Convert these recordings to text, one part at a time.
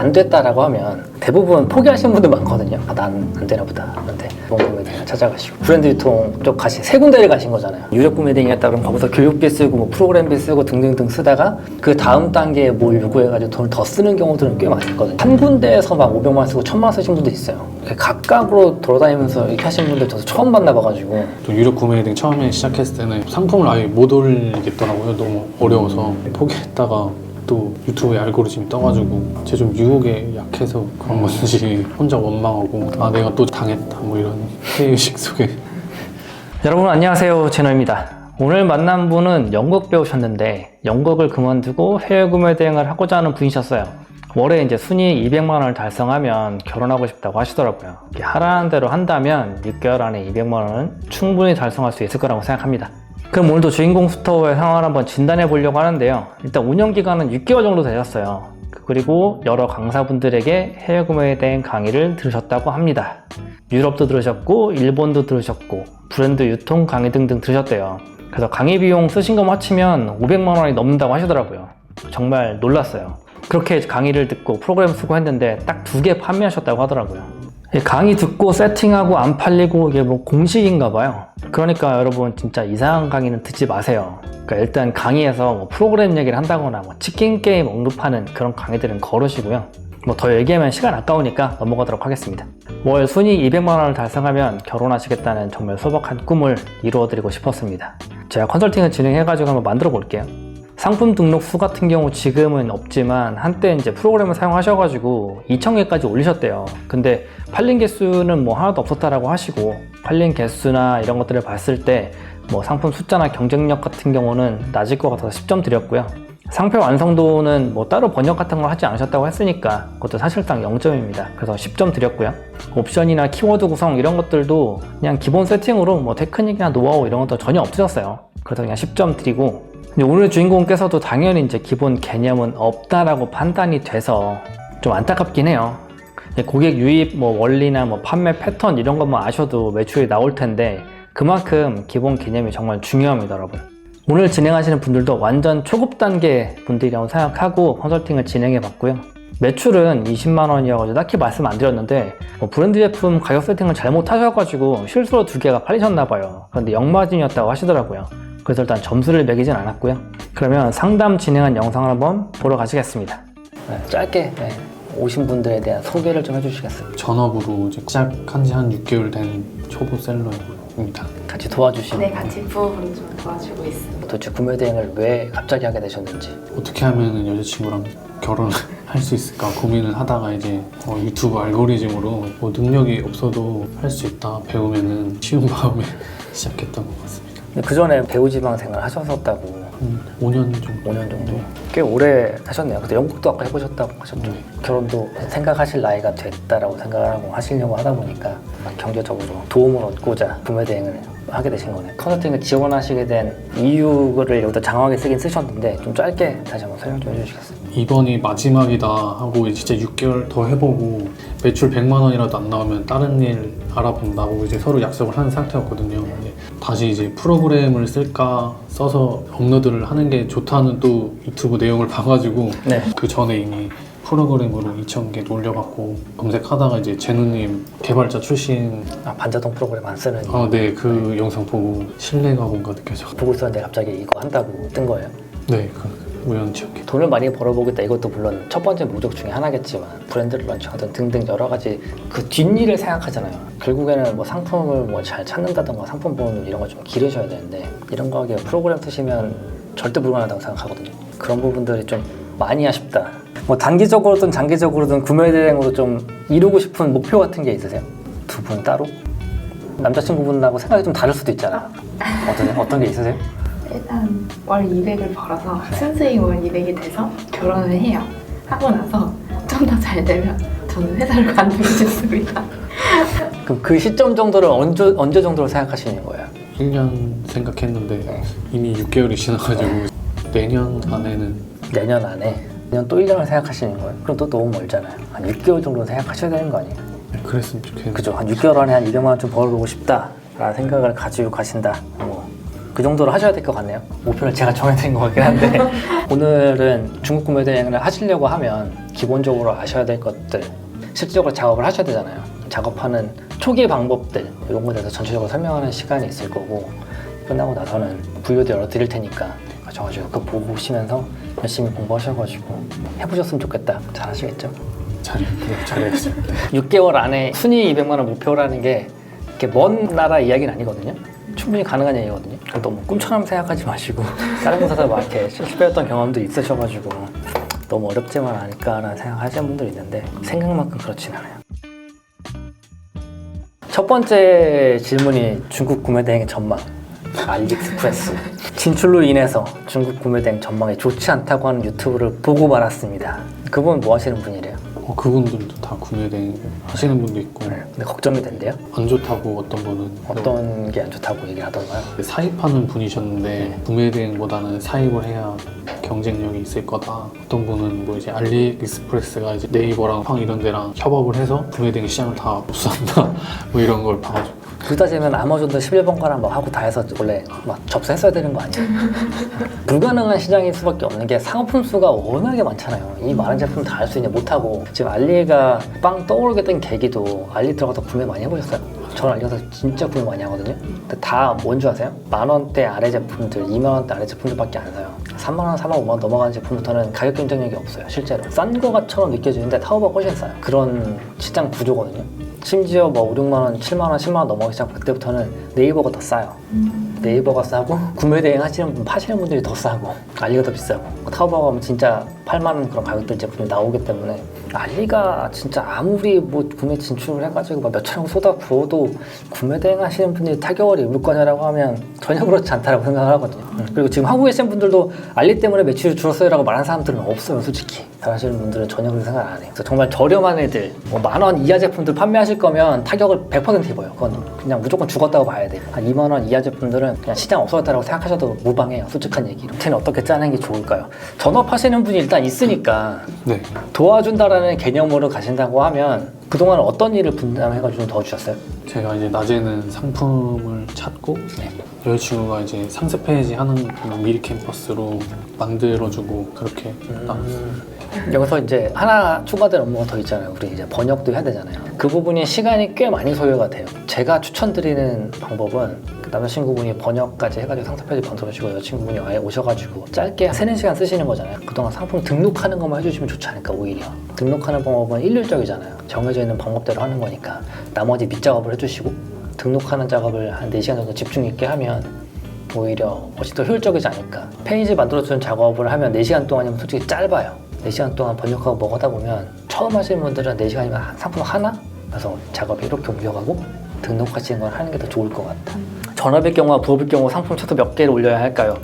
안 됐다라고 하면 대부분 포기하시는 분들 많거든요. 아, 난 안 되나 보다. 근데 대행 찾아가시고 브랜드 유통 쪽 가신 세 군데를 가신 거잖아요. 유력 구매 대행이었다 그러면 거기서 교육비 쓰고 뭐 프로그램비 쓰고 등등등 쓰다가 그 다음 단계에 뭘 요구해가지고 돈을 더 쓰는 경우들은 꽤 많거든요. 한 군데에서 막 500만 원 쓰고 1000만 원 쓰신 분도 있어요. 이렇게 각각으로 돌아다니면서 이렇게 하시는 분들 저도 처음 만나봐가지고 또 유력 구매 등 처음에 시작했을 때는 상품을 아예 못 올리겠더라고요. 너무 어려워서 포기했다가 또 유튜브에 알고리즘이 떠가지고 제 좀 유혹에 약해서 그런 건지 혼자 원망하고 아 내가 또 당했다 뭐 이런 회의식 속에. 여러분 안녕하세요. 제노입니다. 오늘 만난 분은 연극 배우셨는데 연극을 그만두고 해외 구매 대행을 하고자 하는 분이셨어요. 월에 이제 순위 200만 원을 달성하면 결혼하고 싶다고 하시더라고요. 하라는 대로 한다면 6개월 안에 200만 원은 충분히 달성할 수 있을 거라고 생각합니다 그럼 오늘도 주인공 스토어의 상황을 한번 진단해 보려고 하는데요 일단 운영 기간은 6개월 정도 되셨어요 그리고 여러 강사분들에게 해외 구매에 대한 강의를 들으셨다고 합니다 유럽도 들으셨고 일본도 들으셨고 브랜드 유통 강의 등등 들으셨대요. 그래서 강의 비용 쓰신 것만 합치면 500만 원이 넘는다고 하시더라고요. 정말 놀랐어요. 그렇게 강의를 듣고 프로그램 쓰고 했는데 딱 두 개 판매하셨다고 하더라고요. 이 강의 듣고 세팅하고 안 팔리고 이게 뭐 공식인가 봐요. 그러니까 여러분 진짜 이상한 강의는 듣지 마세요. 그러니까 일단 강의에서 뭐 프로그램 얘기를 한다거나 뭐 치킨 게임 언급하는 그런 강의들은 거르시고요. 뭐 더 얘기하면 시간 아까우니까 넘어가도록 하겠습니다. 월 순위 200만 원을 달성하면 결혼하시겠다는 정말 소박한 꿈을 이루어드리고 싶었습니다. 제가 컨설팅을 진행해가지고 한번 만들어 볼게요. 상품 등록 수 같은 경우 지금은 없지만 한때 이제 프로그램을 사용하셔가지고 2,000개까지 올리셨대요. 근데 팔린 개수는 뭐 하나도 없었다라고 하시고 팔린 개수나 이런 것들을 봤을 때 뭐 상품 숫자나 경쟁력 같은 경우는 낮을 것 같아서 10점 드렸고요. 상표 완성도는 뭐 따로 번역 같은 걸 하지 않으셨다고 했으니까 그것도 사실상 0점입니다. 그래서 10점 드렸고요. 옵션이나 키워드 구성 이런 것들도 그냥 기본 세팅으로 뭐 테크닉이나 노하우 이런 것도 전혀 없으셨어요. 그래서 그냥 10점 드리고 근데 오늘 주인공께서도 당연히 이제 기본 개념은 없다라고 판단이 돼서 좀 안타깝긴 해요. 고객 유입 뭐 원리나 뭐 판매 패턴 이런 것만 아셔도 매출이 나올 텐데 그만큼 기본 개념이 정말 중요합니다, 여러분. 오늘 진행하시는 분들도 완전 초급 단계 분들이라고 생각하고 컨설팅을 진행해 봤고요. 매출은 20만 원이어가지고 딱히 말씀 안 드렸는데 뭐 브랜드 제품 가격 세팅을 잘못하셔가지고 실수로 두 개가 팔리셨나 봐요. 그런데 영마진이었다고 하시더라고요. 그래서 일단 점수를 매기진 않았고요. 그러면 상담 진행한 영상을 한번 보러 가시겠습니다. 짧게 오신 분들에 대한 소개를 좀 해주시겠어요? 전업으로 이제 시작한 지 한 6개월 된 초보 셀러입니다. 같이 도와주시는 네, 같이 부업으로 좀 도와주고 있습니다. 도대체 구매 대행을 왜 갑자기 하게 되셨는지 어떻게 하면 여자친구랑 결혼을 할 수 있을까 고민을 하다가 이제 어, 유튜브 알고리즘으로 뭐 능력이 없어도 할 수 있다 배우면은 쉬운 마음에 시작했던 것 같습니다. 그 전에 배우 지방 생활 하셨었다고 한 5년 정도. 5년 정도 꽤 오래 하셨네요. 근데 영국도 아까 해보셨다고 하셨죠. 네. 결혼도 생각하실 나이가 됐다라고 생각을 하고 하시려고 하다 보니까 경제적으로 도움을 얻고자 구매 대행을 하게 되신 거네요. 컨설팅을 지원하시게 된 이유를 여기다 장황하게 쓰긴 쓰셨는데 좀 짧게 다시 한번 설명 좀 해주시겠어요? 이번이 마지막이다 하고 진짜 6개월 더 해보고 매출 100만 원이라도 안 나오면 다른 일 알아본다고 이제 서로 약속을 한 상태였거든요. 근데 다시 이제 프로그램을 쓸까 써서 업로드를 하는 게 좋다는 또 유튜브 내용을 봐가지고 네. 그 전에 이미 프로그램으로 2,000개 올려갖고 검색하다가 이제 제누님 개발자 출신 아, 반자동 프로그램 안 쓰는 아, 네, 그 영상 보고 신뢰가 뭔가 느껴져. 보고 있었는데 갑자기 이거 한다고 뜬 거예요. 네, 그 우연치 않게. 돈을 많이 벌어보겠다 이것도 물론 첫 번째 목적 중에 하나겠지만 브랜드를 런칭하든 등등 여러 가지 그 뒷일을 생각하잖아요 결국에는 뭐 상품을 뭐 잘 찾는다던가 상품 보는 이런 거좀 기르셔야 되는데 이런 거 하기에 프로그램 쓰시면 절대 불가능하다고 생각하거든요 그런 부분들이 좀 많이 아쉽다 뭐 단기적으로든 장기적으로든 구매 대행으로 좀 이루고 싶은 목표 같은 게 있으세요? 두 분 따로? 남자친구분하고 생각이 좀 다를 수도 있잖아요 어떠세요? 어떤 게 있으세요? 일단 월 200을 벌어서 순수익 월 200이 돼서 결혼을 해요. 하고 나서 좀 더 잘 되면 저는 회사를 관두고 싶습니다. 그럼 그 시점 정도를 언제, 언제 정도로 생각하시는 거예요? 1년 생각했는데 네. 이미 6개월이 지나가지고 내년 안에는 내년 안에 내년 또 1년을 생각하시는 거예요? 그럼 또 너무 멀잖아요. 한 6개월 정도 생각하셔야 되는 거 아니에요? 그랬으면 좋겠는데 그죠? 한 6개월 안에 한 200만 원 좀 벌어보고 싶다라는 생각을 가지고 가신다. 뭐, 그그 정도로 하셔야 될 것 같네요. 목표를 제가 정해드린 것 같긴 한데 오늘은 중국 구매 대행을 하시려고 하면 기본적으로 아셔야 될 것들 실질적으로 작업을 하셔야 되잖아요. 작업하는 초기 방법들 이런 거에 대해서 전체적으로 설명하는 시간이 있을 거고 끝나고 나서는 VOD 열어 드릴 테니까 가셔가지고 그거 보시면서 열심히 공부하셔가지고 해보셨으면 좋겠다. 잘하시겠죠? 잘, 네, 잘하겠습니다. 6개월 안에 순위 200만 원 목표라는 게 이렇게 먼 나라 이야기는 아니거든요. 충분히 가능한 얘기거든요. 너무 꿈처럼 생각하지 마시고 다른 곳에서 막 이렇게 실패했던 경험도 있으셔가지고 너무 어렵지만 않을까라는 생각하시는 분들이 있는데 생각만큼 그렇진 않아요. 첫 번째 질문이 중국 구매 대행의 전망. 알리익스프레스 진출로 인해서 중국 구매 대행 전망이 좋지 않다고 하는 유튜브를 보고 말았습니다. 그분 뭐 하시는 분이래요? 어, 그분들도 다 구매 대행 하시는 분도 있고 네. 근데 걱정이 된대요. 안 좋다고 어떤 분은 어떤 게 안 좋다고 얘기를 하던가요? 사입하는 분이셨는데 구매 대행보다는 사입을 해야 경쟁력이 있을 거다. 어떤 분은 뭐 이제 알리익스프레스가 이제 네이버랑 팡 이런 데랑 협업을 해서 구매 대행 시장을 다 못산다. 뭐 이런 걸 봐가지고 둘다 재면 아마존도 11번가랑 막 하고 다 해서 원래 막 접수했어야 되는 거 아니에요? 불가능한 시장일 수밖에 없는 게 상품 수가 워낙에 많잖아요. 이 많은 제품 다 할 수 있냐 못하고 지금 알리가 빵 떠오르게 된 계기도 알리 들어가서 구매 많이 해보셨어요? 저는 알리 가서 진짜 구매 많이 하거든요. 근데 다 뭔 줄 아세요? 만 원대 아래 제품들, 2만 원대 아래 제품들밖에 안 사요. 3만 원, 4만 원, 5만 원 넘어가는 제품부터는 가격 경쟁력이 없어요. 실제로 싼 거처럼 느껴지는데 타오바가 훨씬 싸요. 그런 시장 구조거든요. 심지어 뭐 5, 6만 원, 7만 원, 10만 원 넘어가기 시작 그때부터는 네이버가 더 싸요. 네이버가 싸고 구매 대행 하시는 분 파시는 분들이 더 싸고 알리가 더 비싸고 타오바오 가면 진짜 8만 원 그런 가격들 제품이 나오기 때문에 알리가 진짜 아무리 뭐 구매 진출을 해가지고 막 몇천 원 쏟아 부어도 구매 대행 하시는 분들이 타격을 입을 거냐라고 하면 전혀 그렇지 않다라고 생각을 하거든요. 음, 그리고 지금 하고 계신 분들도 알리 때문에 매출이 줄었어요라고 말하는 사람들은 없어요, 솔직히. 잘하시는 분들은 전혀 그런 생각 안 해요. 그래서 정말 저렴한 애들, 뭐 만 원 이하 제품들 판매하실 거면 타격을 100% 입어요. 그건 그냥 무조건 죽었다고 봐야 돼요. 한 2만 원 이하 제품들은 그냥 시장 없어졌다고 생각하셔도 무방해요. 솔직한 얘기로. 쟤는 어떻게 짜는 게 좋을까요? 전업하시는 분이 일단 있으니까 네. 도와준다라는 개념으로 가신다고 하면 그동안 어떤 일을 분담해가지고 좀 도와주셨어요? 제가 이제 낮에는 상품을 찾고 네. 여자친구가 이제 상세 페이지 하는 그 미리 캠퍼스로 만들어주고 그렇게 나왔어요. 여기서 이제 하나 추가된 업무가 더 있잖아요. 우리 이제 번역도 해야 되잖아요. 그 부분이 시간이 꽤 많이 소요가 돼요. 제가 추천드리는 방법은 그 남자친구분이 번역까지 해가지고 상세페이지 만들어주시고 여자친구분이 아예 오셔가지고 짧게 3, 4시간 쓰시는 거잖아요. 그동안 상품 등록하는 것만 해주시면 좋지 않을까 오히려. 등록하는 방법은 일률적이잖아요. 정해져 있는 방법대로 하는 거니까 나머지 밑작업을 해주시고 등록하는 작업을 한 4시간 정도 집중 있게 하면 오히려 훨씬 더 효율적이지 않을까. 페이지 만들어주는 작업을 하면 4시간 동안이면 솔직히 짧아요. 4시간 동안 번역하고 뭐 하다 보면 처음 하시는 분들은 4시간이면 상품 하나? 그래서 작업이 이렇게 옮겨가고 등록하시는 걸 하는 게 더 좋을 것 같다. 전업의 경우와 부업의 경우 상품 최소 몇 개를 올려야 할까요?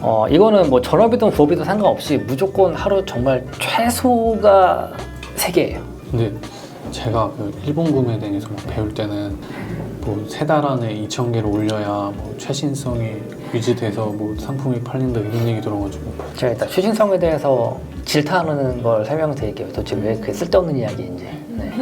어, 이거는 뭐 전업이든 부업이든 상관없이 무조건 하루 정말 최소가 3개예요. 근데 제가 그 일본 구매 대행에서 막 배울 때는 뭐 세 달 안에 2천 개를 올려야 뭐 최신성이 유지돼서 뭐 상품이 팔린다 이런 얘기 들어가지고 제가 일단 최신성에 대해서 질타하는 걸 설명드릴게요. 도대체 왜 그게 쓸데없는 이야기인지. 네.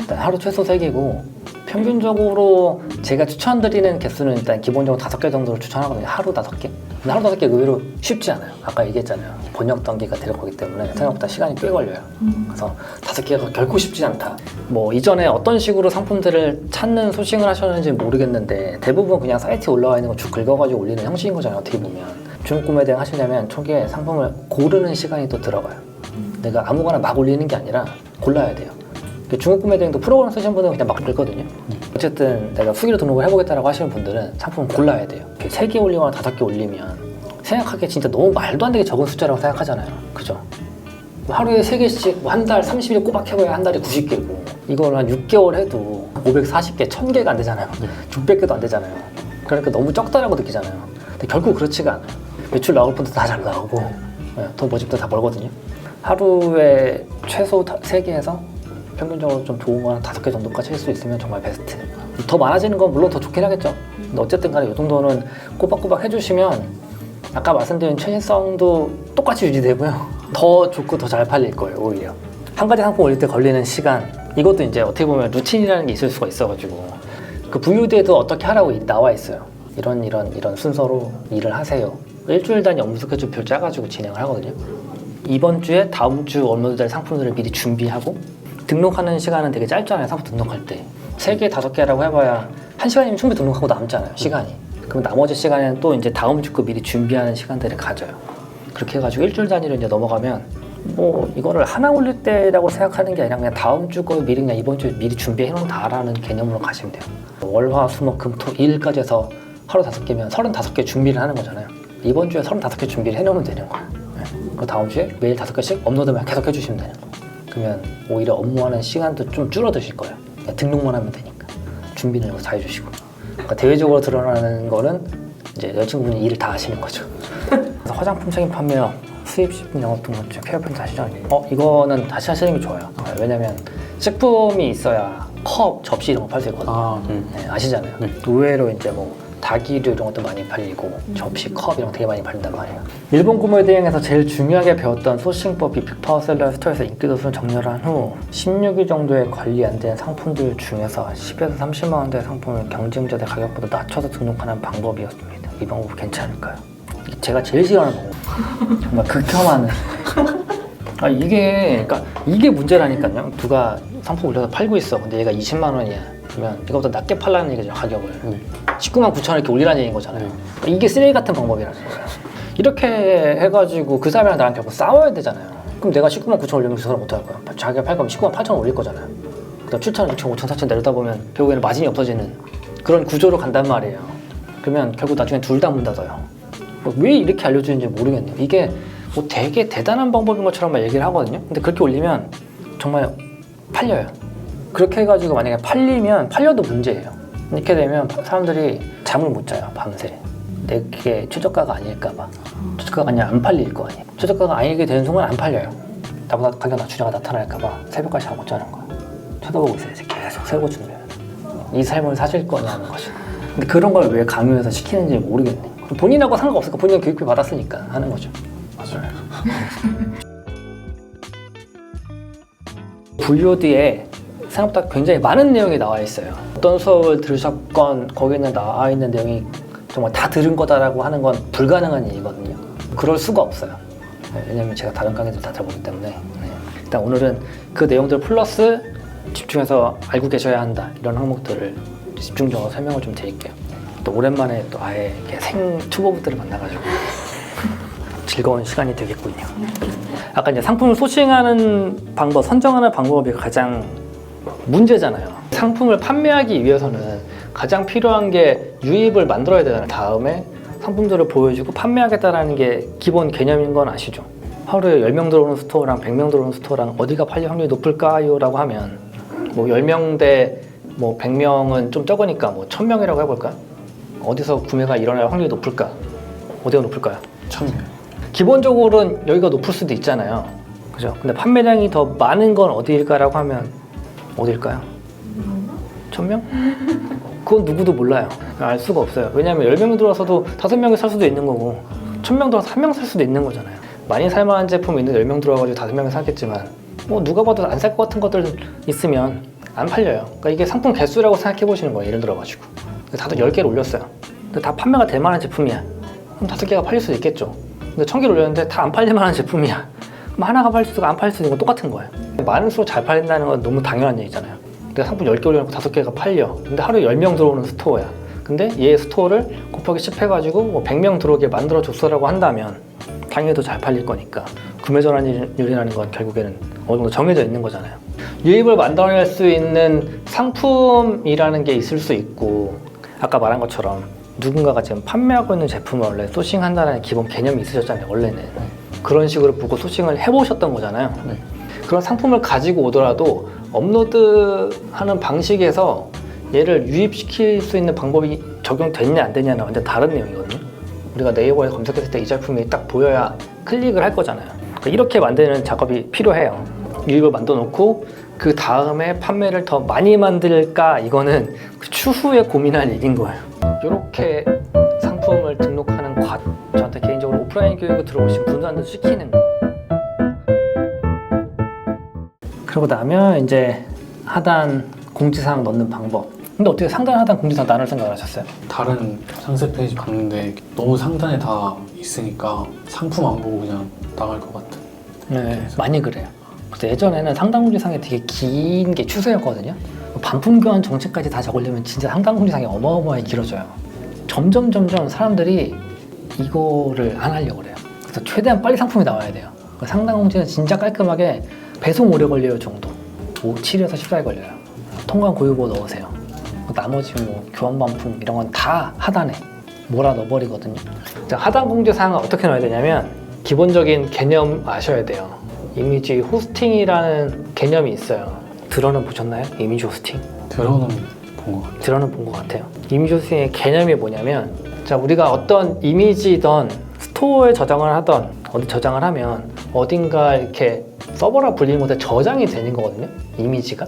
일단 하루 최소 3개고 평균적으로 제가 추천드리는 개수는 일단 기본적으로 5개 정도로 추천하거든요. 하루 5개. 근데 하루 5개 의외로 쉽지 않아요. 아까 얘기했잖아요. 번역 단계가 될 거기 때문에 생각보다 시간이 꽤 걸려요. 그래서 5개가 결코 쉽지 않다. 뭐 이전에 어떤 식으로 상품들을 찾는 소싱을 하셨는지 모르겠는데 대부분 그냥 사이트에 올라와 있는 거 쭉 긁어가지고 올리는 형식인 거잖아요. 어떻게 보면. 중국 구매 대행 하시려면 초기에 상품을 고르는 시간이 또 들어가요. 내가 아무거나 막 올리는 게 아니라 골라야 돼요. 그 중국 구매 대행도 프로그램 쓰시는 분들은 그냥 막 긁거든요. 어쨌든 내가 후기로 등록을 해보겠다라고 하시는 분들은 상품을 골라야 돼요. 3개 올리거나 5개 올리면 생각하기에 진짜 너무 말도 안 되게 적은 숫자라고 생각하잖아요. 그죠? 하루에 3개씩 한 달 30일 꼬박 해봐야 한 달에 90개고 이걸 한 6개월 해도 540개, 1000개가 안 되잖아요. 600개도 안 되잖아요. 그러니까 너무 적다라고 느끼잖아요. 근데 결국 그렇지가 않아요. 매출 나올 분도 다 잘 나오고 네, 돈 버집도 다 벌거든요. 하루에 최소 3개에서 평균적으로 좀 좋은 건 5개 정도까지 할 수 있으면 정말 베스트. 더 많아지는 건 물론 더 좋긴 하겠죠. 근데 어쨌든 간에 이 정도는 꼬박꼬박 해주시면 아까 말씀드린 최신성도 똑같이 유지되고요. 더 좋고 더 잘 팔릴 거예요, 오히려. 한 가지 상품 올릴 때 걸리는 시간, 이것도 이제 어떻게 보면 루틴이라는 게 있을 수가 있어가지고 그 VOD에도 어떻게 하라고 나와 있어요. 이런 이런 이런 순서로 일을 하세요. 일주일 단위 업무 스케줄표 짜가지고 진행을 하거든요. 이번 주에 다음 주 업로드될 상품들을 미리 준비하고 등록하는 시간은 되게 짧잖아요. 상품 등록할 때. 세 개, 다섯 개라고 해봐야 한 시간이면 충분히 등록하고 남잖아요. 시간이. 그럼 나머지 시간에는 또 이제 다음 주거 미리 준비하는 시간들을 가져요. 그렇게 해가지고 일주일 단위로 이제 넘어가면 뭐 이거를 하나 올릴 때라고 생각하는 게 아니라 그냥 다음 주 거 미리 그냥 이번 주에 미리 준비해 놓는다라는 개념으로 가시면 돼요. 월화 수목 금토 일까지 해서 하루 다섯 개면 서른다섯 개 준비를 하는 거잖아요. 이번 주에 서른다섯 개 준비를 해 놓으면 되는 거예요. 네. 그 다음 주에 매일 다섯 개씩 업로드만 계속 해주시면 되는 거예요. 그러면 오히려 업무하는 시간도 좀 줄어드실 거예요. 그냥 등록만 하면 되니까 준비는 다 해주시고. 그러니까 대외적으로 드러나는 거는 이제 여자친구분이 일을 다 하시는 거죠. 그래서 화장품 책임 판매업, 수입 식품 영업 등록증, 케어 펜트 하시죠? 어 이거는 다시 하시는 게 좋아요. 어, 왜냐면 식품이 있어야 컵, 접시 이런 거 팔 수 있거든요. 아, 네, 아시잖아요. 네. 의외로 이제 뭐 닭이류 이런 것도 많이 팔리고 접시, 컵 이런 거 되게 많이 팔린단 말이에요. 일본 구매 대행에서 제일 중요하게 배웠던 소싱법이 빅파워셀러 스토어에서 인기도수를 정렬한 후 16위 정도의 관리 안 된 상품들 중에서 10에서 30만 원대 상품을 경쟁자들 가격보다 낮춰서 등록하는 방법이었습니다. 이 방법 괜찮을까요? 제가 제일 싫어하는 방법. 정말 극혐하는. 아 이게 그러니까 이게 문제라니까요. 누가 상품 올려서 팔고 있어. 근데 얘가 20만 원이야. 그러면 이거보다 낮게 팔라는 얘기죠 가격을. 네. 19만 9천 원 이렇게 올리라는 얘기인 거잖아요. 이게 쓰레기 같은 방법이라는 거예요. 이렇게 해가지고 그 사람이랑 나랑 결국 싸워야 되잖아요. 그럼 내가 19만 9천 올리면 그 사람 어떡할 거야? 자기가 팔 거면 19만 8천 원 올릴 거잖아요. 그다음 7천 원, 6천, 5천, 4천 내려다 보면 결국에는 마진이 없어지는 그런 구조로 간단 말이에요. 그러면 결국 나중에 둘 다 문 닫아요. 뭐왜 이렇게 알려주는지 모르겠네요. 이게 뭐 되게 대단한 방법인 것처럼 막 얘기를 하거든요. 근데 그렇게 올리면 정말 팔려요. 그렇게 해가지고 만약에 팔리면 팔려도 문제예요. 이렇게 되면 사람들이 잠을 못 자요 밤새. 내게 최저가가 아닐까봐. 최저가가 아니라 안 팔릴 거 아니에요. 최저가가 아니게 되는 순간 안 팔려요. 나보다 가격 낮추자가 나타날까봐 새벽까지 잠 못 자는 거예요. 쳐다보고 있어요. 이제 계속 누르면. 이 삶을 사실 거냐는 거죠. 근데 그런 걸 왜 강요해서 시키는지 모르겠네. 본인하고 상관없으니까 본인은 교육비 받았으니까 하는 거죠. 맞아요. VOD에 생각보다 굉장히 많은 내용이 나와 있어요. 어떤 수업을 들으셨건 거기에 나와 있는 내용이 정말 다 들은 거다라고 하는 건 불가능한 일이거든요. 그럴 수가 없어요. 네, 왜냐면 제가 다른 강의들 다 들어보기 때문에. 네. 일단 오늘은 그 내용들 플러스 집중해서 알고 계셔야 한다 이런 항목들을 집중적으로 설명을 좀 드릴게요. 또 오랜만에 또 아예 이렇게 생 초보부들을 만나가지고 즐거운 시간이 되겠군요. 아까 이제 상품을 소싱하는 방법, 선정하는 방법이 가장 문제잖아요. 상품을 판매하기 위해서는 가장 필요한 게 유입을 만들어야 되잖아요. 다음에 상품들을 보여주고 판매하겠다라는 게 기본 개념인 건 아시죠? 하루에 10명 들어오는 스토어랑 100명 들어오는 스토어랑 어디가 팔릴 확률이 높을까요? 라고 하면 뭐 10명 대 뭐 100명은 좀 적으니까 뭐 1000명이라고 해볼까요? 어디서 구매가 일어날 확률이 높을까? 어디가 높을까요? 참네. 기본적으로는 여기가 높을 수도 있잖아요. 그죠? 근데 판매량이 더 많은 건 어디일까라고 하면 어딜까요? 천명? 그건 누구도 몰라요. 알 수가 없어요. 왜냐하면 10명 들어와서도 5명이 살 수도 있는 거고 1000명 들어와서 1명 살 수도 있는 거잖아요. 많이 살만한 제품이 있는데 10명 들어와가지고 5명이 사겠지만 뭐 누가 봐도 안 살 것 같은 것들 있으면 안 팔려요. 그러니까 이게 상품 개수라고 생각해 보시는 거예요. 예를 들어가지고. 다들 10개를 올렸어요. 근데 다 판매가 될 만한 제품이야. 그럼 5개가 팔릴 수도 있겠죠. 근데 1000개를 올렸는데 다 안 팔릴 만한 제품이야. 그럼 하나가 팔릴 있고 안 팔릴 수도 있는 건 똑같은 거예요. 많을수록 잘 팔린다는 건 너무 당연한 얘기잖아요. 내가 상품 10개 올려놓고 5개가 팔려. 근데 하루에 10명 들어오는 스토어야. 근데 얘 스토어를 곱하기 10 해가지고 뭐 100명 들어오게 만들어 줬어라고 한다면 당연히 더 잘 팔릴 거니까 구매 전환율이라는 건 결국에는 어느 정도 정해져 있는 거잖아요. 유입을 만들어낼 수 있는 상품이라는 게 있을 수 있고 아까 말한 것처럼 누군가가 지금 판매하고 있는 제품을 원래 소싱한다는 기본 개념이 있으셨잖아요 원래는 그런 식으로 보고 소싱을 해보셨던 거잖아요. 네. 그런 상품을 가지고 오더라도 업로드하는 방식에서 얘를 유입시킬 수 있는 방법이 적용됐냐 안 되냐는 완전 다른 내용이거든요. 우리가 네이버에 검색했을 때이 제품이 딱 보여야 클릭을 할 거잖아요. 그러니까 이렇게 만드는 작업이 필요해요. 유입을 만들어 놓고 그 다음에 판매를 더 많이 만들까 이거는 그 추후에 고민할 일인 거예요. 이렇게 상품을 등록하는 과 저한테 개인적으로 오프라인 교육을 들어오신 분들한테 시키는 거 그러고 나면 이제 하단 공지사항 넣는 방법 근데 어떻게 상단 하단 공지상 나눌 생각을 하셨어요? 다른 상세 페이지 봤는데 너무 상단에 다 있으니까 상품 안 보고 그냥 나갈 것 같은. 네, 많이 그래요. 그래서 예전에는 상단 공지상이 되게 긴 게 추세였거든요. 반품 교환 정책까지 다 적으려면 진짜 상단 공지상이 어마어마하게 길어져요. 점점 점점 사람들이 이거를 안 하려고 그래요. 그래서 최대한 빨리 상품이 나와야 돼요. 그 상단 공지는 진짜 깔끔하게 배송 오래 걸려요 정도. 5, 7에서 14일 걸려요. 통관 고유보 넣으세요. 나머지 뭐 교환 반품 이런 건 다 하단에 몰아 넣어버리거든요. 자, 하단 공지사항은 어떻게 넣어야 되냐면 기본적인 개념 아셔야 돼요. 이미지 호스팅이라는 개념이 있어요. 들어는 보셨나요? 이미지 호스팅? 들어는 본것 같아요. 들어는 본 것 같아요. 이미지 호스팅의 개념이 뭐냐면 자 우리가 어떤 이미지든 스토어에 저장을 하던 어디 저장을 하면 어딘가 이렇게 서버라 불리는 곳에 저장이 되는 거거든요. 이미지가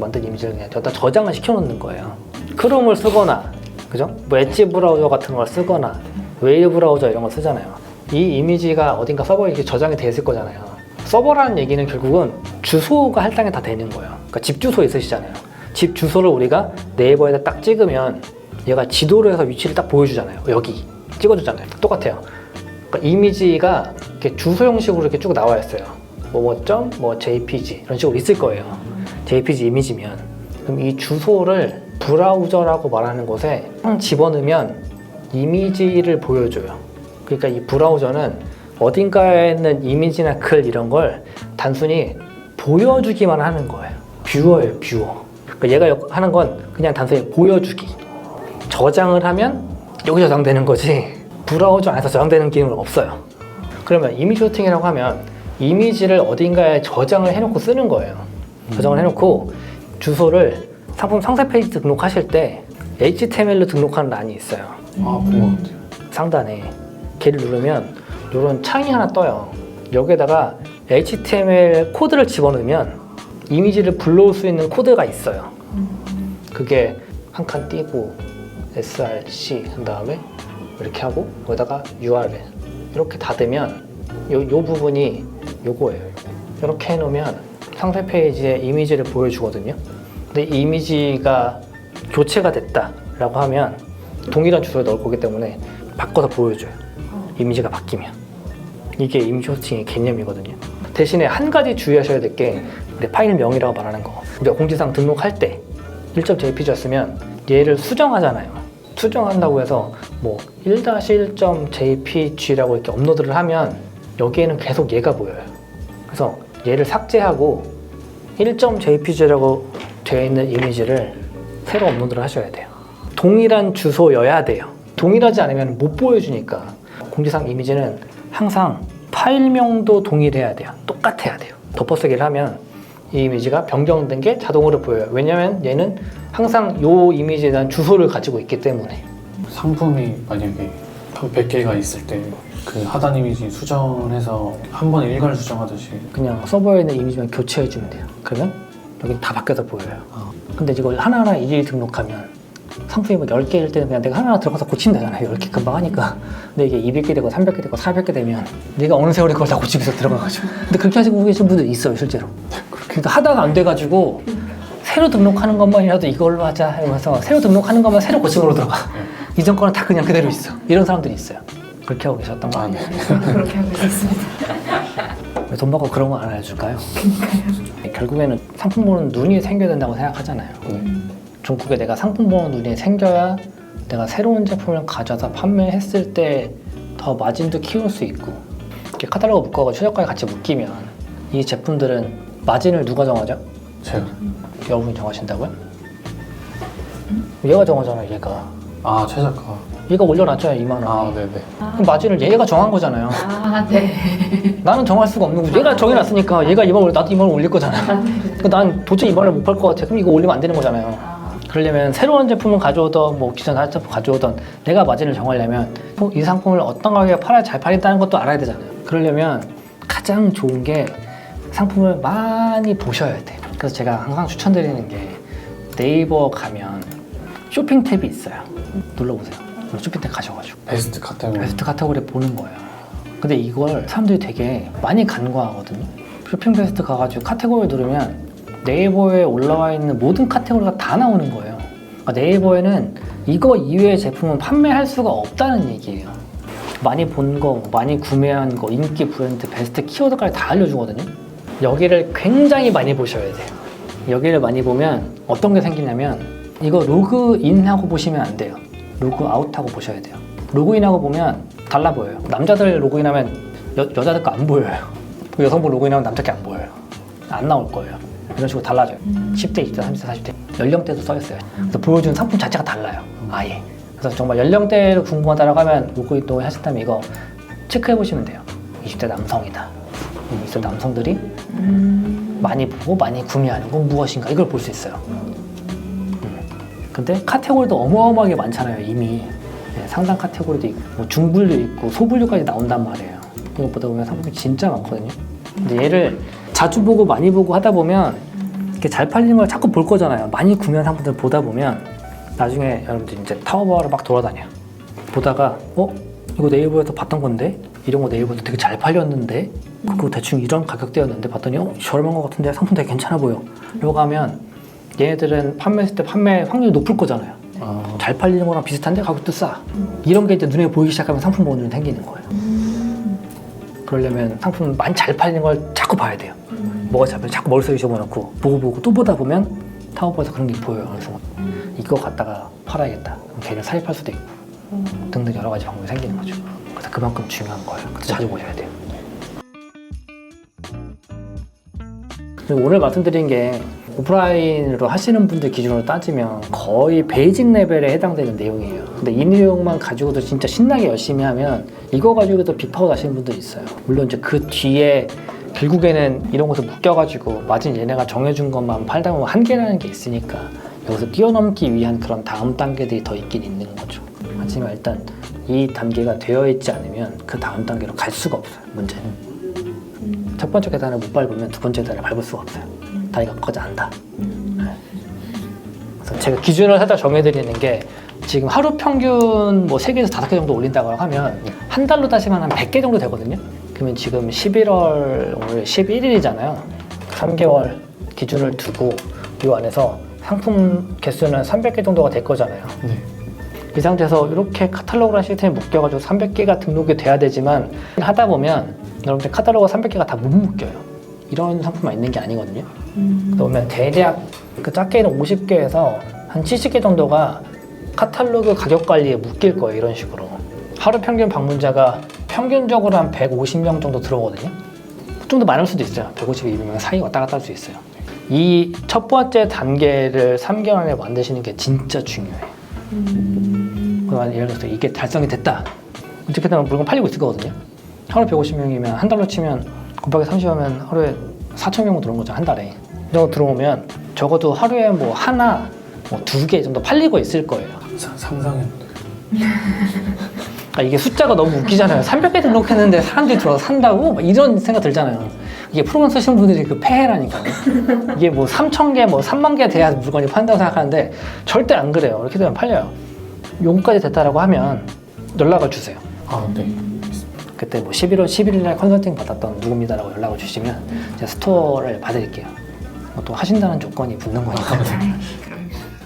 만든 이미지를 그냥 여기다 저장을 시켜놓는 거예요. 크롬을 쓰거나 그죠? 뭐 엣지 브라우저 같은 걸 쓰거나 웨일 브라우저 이런 걸 쓰잖아요. 이 이미지가 어딘가 서버에 이렇게 저장이 돼 있을 거잖아요. 서버라는 얘기는 결국은 주소가 할당이 다 되는 거예요. 그러니까 집 주소 있으시잖아요. 집 주소를 우리가 네이버에다 딱 찍으면 얘가 지도로 해서 위치를 딱 보여주잖아요. 여기 찍어주잖아요. 똑같아요. 그러니까 이미지가 이렇게 주소 형식으로 이렇게 쭉 나와 있어요. 뭐뭐점 뭐 JPG 이런 식으로 있을 거예요. JPG 이미지면 그럼 이 주소를 브라우저라고 말하는 곳에 딱 집어넣으면 이미지를 보여줘요. 그러니까 이 브라우저는 어딘가에 있는 이미지나 글 이런 걸 단순히 보여주기만 하는 거예요. 뷰어예요, 뷰어. 그러니까 얘가 여- 하는 건 그냥 단순히 보여주기. 저장을 하면 여기 저장되는 거지 브라우저 안에서 저장되는 기능은 없어요. 그러면 이미지 호스팅이라고 하면 이미지를 어딘가에 저장을 해놓고 쓰는 거예요. 저장을 해놓고 주소를 상품 상세 페이지 등록하실 때 HTML로 등록하는 란이 있어요. 아, 본것 같아요. 상단에 걔를 누르면 이런 창이 하나 떠요. 여기에다가 HTML 코드를 집어넣으면 이미지를 불러올 수 있는 코드가 있어요. 그게 한 칸 띄고 src 한 다음에 이렇게 하고 여기다가 url 이렇게 닫으면 요, 요 부분이 요거예요. 이렇게 해놓으면 상세 페이지에 이미지를 보여주거든요. 근데 이 이미지가 교체가 됐다 라고 하면 동일한 주소에 넣을 거기 때문에 바꿔서 보여줘요. 이미지가 바뀌면. 이게 이미지 호스팅의 개념이거든요. 대신에 한 가지 주의하셔야 될게 파일명이라고 말하는 거. 우리가 공지사항 등록할 때 1.jpg였으면 얘를 수정하잖아요. 수정한다고 해서 뭐 1-1.jpg라고 이렇게 업로드를 하면 여기에는 계속 얘가 보여요. 그래서 얘를 삭제하고 1.jpg라고 되어 있는 이미지를 새로 업로드를 하셔야 돼요. 동일한 주소여야 돼요. 동일하지 않으면 못 보여주니까 공지사항 이미지는 항상 파일명도 동일해야 돼요. 똑같아야 돼요. 덮어쓰기를 하면 이 이미지가 변경된 게 자동으로 보여요. 왜냐면 얘는 항상 이 이미지에 대한 주소를 가지고 있기 때문에. 상품이 만약에 한 100개가 있을 때 그 하단 이미지 수정해서 한 번에 일괄 수정하듯이 그냥 서버에 있는 이미지만 교체해주면 돼요. 그러면 여기 다 바뀌어서 보여요. 근데 이걸 하나하나 일일이 등록하면 상품이 뭐 10개일 때는 그냥 내가 하나하나 들어가서 고치면 되잖아요. 10개 금방 하니까. 근데 이게 200개 되고 300개 되고 400개 되면 내가 어느 세월에 그걸 다 고치기 위해서 들어가가지고. 근데 그렇게 하시고 계신 분들 있어요, 실제로. 그러니까 하다가 안 돼가지고 새로 등록하는 것만이라도 이걸로 하자 이러면서 새로 등록하는 것만 새로 고침으로 들어가. 이전 거는 다 그냥 그대로 있어. 이런 사람들이 있어요. 그렇게 하고 계셨던 거 아, 아니에요? 저도 그렇게 하고 있었습니다. 왜 돈 받고 그런 거 안 알려줄까요? 결국에는 상품 보는 눈이 생겨야 된다고 생각하잖아요. 네. 중국에 내가 상품 보는 눈이 생겨야 내가 새로운 제품을 가져와서 판매했을 때 더 마진도 키울 수 있고 이렇게 카탈로그 묶어가 최저가에 같이 묶이면 이 제품들은 마진을 누가 정하죠? 제가 여러분이 정하신다고요? 얘가 정하잖아요, 얘가. 아 최저가 얘가 올려놨잖아요, 2만 원. 아 네네 그럼 마진을 얘가 정한 거잖아요. 아, 네. 나는 정할 수가 없는 거고 얘가 정해놨으니까 얘가 2만 원, 나도 2만 원 올릴 거잖아. 아, 네. 그난 도저히 2만 원을 못 팔 것 같아. 그럼 이거 올리면 안 되는 거잖아요. 아, 그러려면 새로운 제품을 가져오던 뭐 기존 제품 가져오던 내가 마진을 정하려면 어, 이 상품을 어떤 가격에 팔아야 잘 팔린다는 것도 알아야 되잖아요. 그러려면 가장 좋은 게 상품을 많이 보셔야 돼. 그래서 제가 항상 추천드리는 게 네이버 가면 쇼핑 탭이 있어요. 눌러보세요. 쇼핑 탭 가셔가지고. 베스트 카테고리 베스트 카테고리 보는 거예요. 근데 이걸 사람들이 되게 많이 간과하거든요. 쇼핑 베스트 가가지고 카테고리 누르면 네이버에 올라와 있는 모든 카테고리가 다 나오는 거예요. 그러니까 네이버에는 이거 이외의 제품은 판매할 수가 없다는 얘기예요. 많이 본 거, 많이 구매한 거, 인기 브랜드, 베스트 키워드까지 다 알려주거든요. 여기를 굉장히 많이 보셔야 돼요. 여기를 많이 보면 어떤 게 생기냐면 이거 로그인하고 보시면 안 돼요. 로그아웃하고 보셔야 돼요. 로그인하고 보면 달라 보여요. 남자들 로그인하면 여, 여자들 거 안 보여요. 여성분 로그인하면 남자 게 안 보여요. 안 나올 거예요. 이런 식으로 달라져요. 10대, 20대, 30대, 40대 연령대도 써 있어요. 그래서 보여주는 상품 자체가 달라요. 아예. 그래서 정말 연령대를 궁금하다라고 하면 로그인도 하신다면 이거 체크해 보시면 돼요. 20대 남성이다. 20대 남성들이 많이 보고 많이 구매하는 건 무엇인가 이걸 볼 수 있어요. 음. 근데 카테고리도 어마어마하게 많잖아요 이미 네, 상단 카테고리도 있고 뭐 중분류 있고 소분류까지 나온단 말이에요. 이거 보다 보면 상품이 진짜 많거든요. 근데 얘를 자주 보고 많이 보고 하다 보면 이렇게 잘 팔리는 걸 자꾸 볼 거잖아요. 많이 구매한 상품들 보다 보면 나중에 여러분들 이제 타워바를 막 돌아다녀. 보다가 어 이거 네이버에서 봤던 건데 이런 거 네이버에서 되게 잘 팔렸는데 그거 대충 이런 가격대였는데 봤더니 어 저렴한 것 같은데 상품 되게 괜찮아 보여. 이러고 하면 얘네들은 판매했을 때 판매 확률이 높을 거잖아요. 아, 잘 팔리는 거랑 비슷한데 가격도 싸. 이런 게 이제 눈에 보이기 시작하면 상품 보는 눈이 생기는 거예요. 그러려면 상품 많이 잘 팔리는 걸 자꾸 봐야 돼요. 뭐가 잘 팔려 자꾸 머릿속에 집어넣고 보고 보고 또 보다 보면 타워버에서 그런 게 보여요. 그래서 이거 갖다가 팔아야겠다. 그럼 걔를 사입할 수도 있고 등등 여러 가지 방법이 생기는 거죠. 그만큼 중요한 거예요. 그래서 자주 보셔야 돼요. 오늘 말씀드린 게 오프라인으로 하시는 분들 기준으로 따지면 거의 베이직 레벨에 해당되는 내용이에요. 근데 이 내용만 가지고도 진짜 신나게 열심히 하면 이거 가지고도 빅파워 나시는 분들이 있어요. 물론 이제 그 뒤에 결국에는 이런 것을 묶여가지고 마진 얘네가 정해준 것만 팔다 보면 한계라는 게 있으니까 여기서 뛰어넘기 위한 그런 다음 단계들이 더 있긴 있는 거죠. 하지만 일단 이 단계가 되어 있지 않으면 그 다음 단계로 갈 수가 없어요. 문제는. 첫 번째 계단을 못 밟으면 두 번째 계단을 밟을 수가 없어요. 다리가 거지 않다. 네. 그래서 제가 기준을 살짝 정해드리는 게 지금 하루 평균 뭐 3개에서 5개 정도 올린다고 하면 한 달로 따지면 한 100개 정도 되거든요. 그러면 지금 11월 오늘 11일이잖아요. 3개월 기준을 두고 이 안에서 상품 개수는 300개 정도가 될 거잖아요. 네. 이 상태에서 이렇게 카탈로그라는 시스템이 묶여가지고 300개가 등록이 돼야 되지만 하다 보면 여러분들 카탈로그 300개가 다 못 묶여요. 이런 상품만 있는 게 아니거든요. 그러면 대략 그 작게는 50개에서 한 70개 정도가 카탈로그 가격 관리에 묶일 거예요. 이런 식으로. 하루 평균 방문자가 평균적으로 한 150명 정도 들어오거든요. 좀 더 많을 수도 있어요. 150, 200명 사이 왔다 갔다 할 수 있어요. 이 첫 번째 단계를 3개월 안에 만드시는 게 진짜 중요해요. 그러면 예를 들어서 이게 달성이 됐다. 어떻게든 물건 팔리고 있을 거거든요. 하루 150명이면 한 달로 치면 곱하기 30하면 하루에 4천 명 들어온 거죠 한 달에. 이 정도 들어오면 적어도 하루에 뭐 하나, 뭐 두 개 정도 팔리고 있을 거예요. 사- 상상은 아, 이게 숫자가 너무 웃기잖아요. 300개 등록했는데 사람들이 들어와서 산다고? 막 이런 생각 들잖아요. 이게 프로그램 쓰시는 분들이 그 폐해라니까요. 이게 뭐 3,000개, 뭐 3만 개 돼야 물건이 판다고 생각하는데 절대 안 그래요. 이렇게 되면 팔려요. 용까지 됐다라고 하면 연락을 주세요. 아, 네. 그때 뭐 11월 11일 날 컨설팅 받았던 누굽니다라고 연락을 주시면 제가 스토어를 봐드릴게요. 뭐또 하신다는 조건이 붙는 거니까.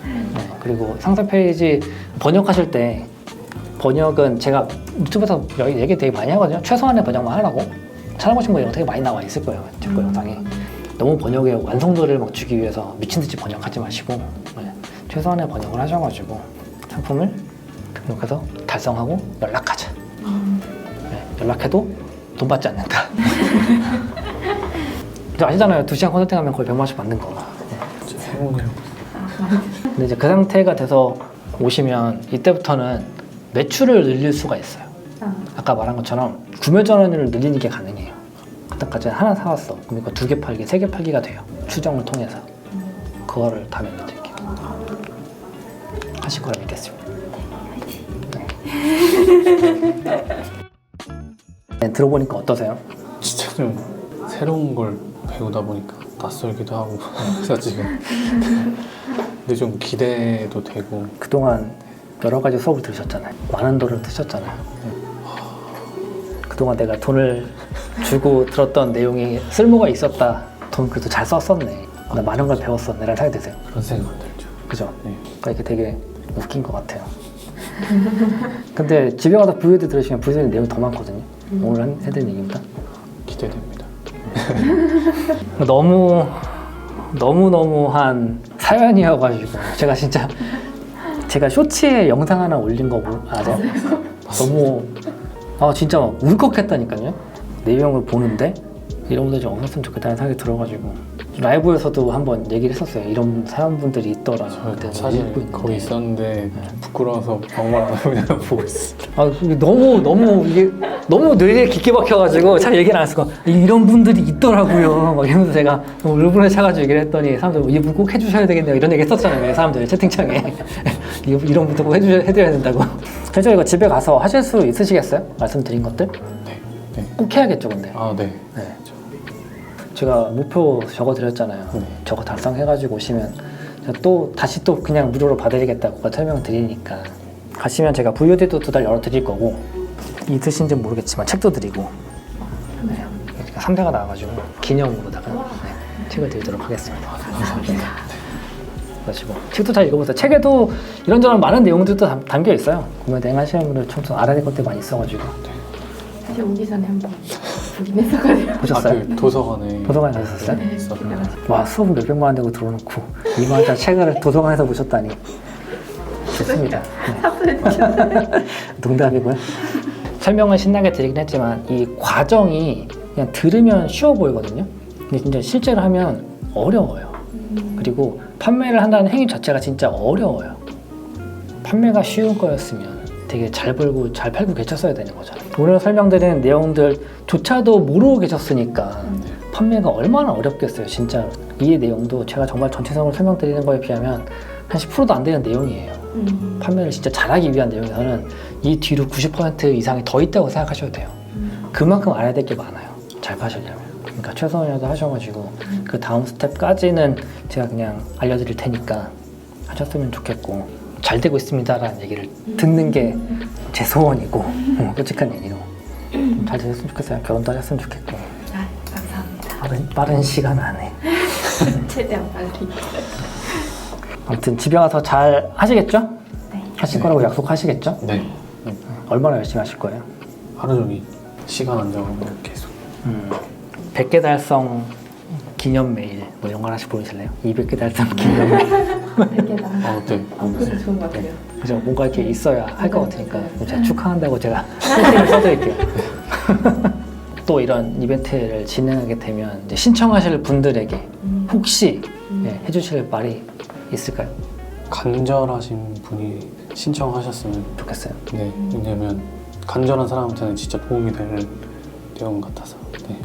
네, 그리고 상세 페이지 번역하실 때 번역은 제가 유튜브에서 여기 얘기 되게 많이 하거든요. 최소한의 번역만 하라고 찾아보신 거 되게 많이 나와 있을 거예요. 제 거 영상에. 너무 번역의 완성도를 막 주기 위해서 미친 듯이 번역하지 마시고 네, 최소한의 번역을 하셔가지고 상품을 등록해서 달성하고 연락하자. 네, 연락해도 돈 받지 않는다. 이제 아시잖아요. 2시간 컨설팅 하면 거의 100만 원씩 받는 거. 네. 진짜 행운이라고. 근데 이제 그 상태가 돼서 오시면 이때부터는 매출을 늘릴 수가 있어요. 아까 말한 것처럼 구매 전환율을 늘리는 게 가능해요. 그때까지 하나 사왔어. 그럼 이거 두 개 팔기, 세 개 팔기가 돼요. 추정을 통해서. 그거를 다 알려드릴게요. 하실 거라 믿겠습니다. 네, 들어보니까 어떠세요? 진짜 좀 새로운 걸 배우다 보니까 낯설기도 하고 그래서 지금 근데 좀 기대도 되고 그동안 여러 가지 수업을 들으셨잖아요. 많은 돈을 쓰셨잖아요. 그동안 내가 돈을 주고 들었던 내용이 쓸모가 있었다. 돈 그래도 잘 썼었네. 나 많은 걸 배웠었네. 라는 생각이 드세요. 그런 생각 안 들죠. 그죠? 네. 그러니까 이게 되게 웃긴 것 같아요. 근데 집에 가서 VOD 들으시면 VOD 내용이 더 많거든요. 오늘 한- 해드린 얘기보다. 기대됩니다. 너무 너무 너무한 사연이어가지고 제가 진짜 제가 쇼츠에 영상 하나 올린 거 모- 아세요? 너무 아 진짜 막 울컥했다니까요. 내용을 보는데 이런 분들 좀 없었으면 좋겠다는 생각이 들어가지고 라이브에서도 한번 얘기를 했었어요. 이런 사연분들이 있더라. 그때 저 사실 읽고 있는데. 거기 있었는데 좀 부끄러워서 방문 안 하고 그냥 보고 있어요. 아, 이게 너무 너무 이게 너무 뇌에 깊게 박혀가지고 잘 얘기를 안 했어. 이런 분들이 있더라고요. 막 이러면서 제가 너무 울분에 차가지고 얘기를 했더니 사람들 이분 꼭 해주셔야 되겠네요. 이런 얘기 했었잖아요. 사람들 채팅창에 이- 이런 분들 꼭 해주셔 해드려야 된다고. 그래서 이거 집에 가서 하실 수 있으시겠어요? 말씀드린 것들 네. 네. 꼭 해야겠죠, 근데. 아 네. 네. 제가 목표 적어 드렸잖아요. 네. 저거 달성해가지고 오시면 또 다시 또 그냥 무료로 봐드리겠다고 설명 드리니까 가시면 제가 VOD도 두 달 열어 드릴 거고 있으신지 는 모르겠지만 책도 드리고 네. 3대가 나와가지고 기념으로다가 네, 책을 드리도록 하겠습니다. 감사합니다. 그러시고 책도 잘 읽어보세요. 책에도 이런저런 많은 내용들도 담- 담겨 있어요. 구매 대행 하시는 분들 좀 알아야 될 것들이 많이 있어가지고 사실 오기 전에 한번 보긴 했어가지고. 보셨어요? 아 그 도서관에 도서관에 가셨어요? 네. 있었는데 와 수업 몇백만 원 내고 들어놓고 이만 원 책을 도서관에서 보셨다니 좋습니다. 네. 농담이고요. 설명은 신나게 드리긴 했지만 이 과정이 그냥 들으면 쉬워 보이거든요. 근데 진짜 실제로 하면 어려워요. 그리고 판매를 한다는 행위 자체가 진짜 어려워요. 판매가 쉬운 거였으면 되게 잘 벌고 잘 팔고 계셨어야 되는 거잖아요. 오늘 설명드리는 내용들조차도 모르고 계셨으니까 판매가 얼마나 어렵겠어요, 진짜. 이 내용도 제가 정말 전체적으로 설명드리는 거에 비하면 한 10%도 안 되는 내용이에요. 음. 판매를 진짜 잘하기 위한 내용에서는 이 뒤로 90% 이상이 더 있다고 생각하셔도 돼요. 그만큼 알아야 될 게 많아요. 잘 파시려면. 그러니까 최선이라도 하셔가지고 그 다음 스텝까지는 제가 그냥 알려드릴 테니까 하셨으면 좋겠고 잘 되고 있습니다라는 얘기를 듣는 게 제 소원이고 어, 솔직한 얘기로 좀잘 되셨으면 좋겠어요. 결혼도 하셨으면 좋겠고 아, 감사합니다. 빠른, 빠른 시간 안에 최대한 빨리. 아무튼 집에 가서 잘 하시겠죠? 네. 하실 거라고 약속하시겠죠? 네. 얼마나 열심히 하실 거예요? 하루 종일 시간 안 정하고 계속 음, 100개 달성 기념 메일 뭐 이런 거 하나씩 보내실래요? 200개 달성 기념 메일 되게 나. 아 네. 아, 그것도 좋은 것 같아요. 그죠? 뭔가 이렇게 있어야 할 것 같으니까 제가 축하한다고 제가 써드릴게요 또 이런 이벤트를 진행하게 되면 이제 신청하실 분들에게 혹시 예, 해주실 말이 있을까요? 간절하신 분이 신청하셨으면 좋겠어요 네. 왜냐면 간절한 사람한테는 진짜 도움이 될 내용 같아서 네.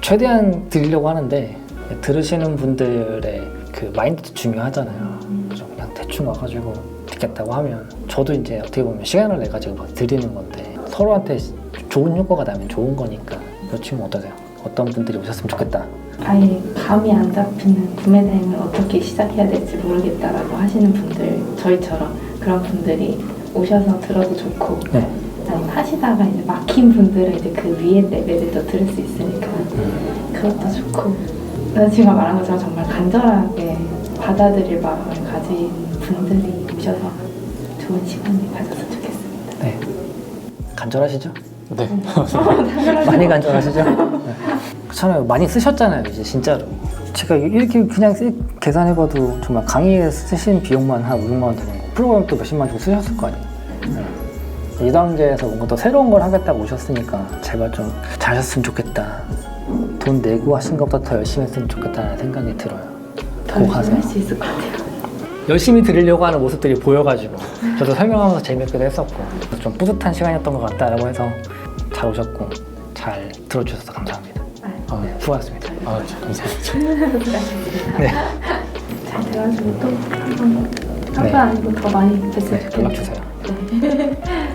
최대한 드리려고 하는데 들으시는 분들의 그 마인드도 중요하잖아요. 그래서 그냥 대충 와가지고 듣겠다고 하면 저도 이제 어떻게 보면 시간을 내 가지고 막 드리는 건데 서로한테 좋은 효과가 나면 좋은 거니까 이 친구 어떠세요? 어떤 분들이 오셨으면 좋겠다. 아예 감이 안 잡히는 구매 대행을 어떻게 시작해야 될지 모르겠다라고 하시는 분들 저희처럼 그런 분들이 오셔서 들어도 좋고 네. 아니면 하시다가 이제 막힌 분들은 이제 그 위에 레벨을 더 들을 수 있으니까 그것도 좋고 여자친구가 말한 것처럼 정말 간절하게 받아들일 마음을 가진 분들이 오셔서 좋은 시간을 가졌으면 좋겠습니다. 네. 간절하시죠? 네. 많이 간절하시죠? 네. 그렇잖아요. 많이 쓰셨잖아요, 이제 진짜로. 제가 이렇게 그냥 쓰- 계산해봐도 정말 강의에 쓰신 비용만 한 500만 원 드는 거. 프로그램 또 몇십만 원 쓰셨을 거 아니에요. 네. 이 단계에서 뭔가 더 새로운 걸 하겠다고 오셨으니까 제발 좀 잘하셨으면 좋겠다. 돈 내고 하신 것보다 더 열심히 했으면 좋겠다는 생각이 들어요. 더꼭 열심히. 할 수 있을 것 같아요. 열심히 들으려고 하는 모습들이 보여가지고 저도 설명하면서 재밌기도 했었고 좀 뿌듯한 시간이었던 것 같다라고 해서 잘 오셨고 잘 들어주셔서 감사합니다. 아, 네, 수고하셨습니다. 아 저- 감사합니다. 네, 잘 돼가지고 또 한번 네. 한번 아니고 더 많이 뵀으면 네 좋겠네요. 연락 주세요.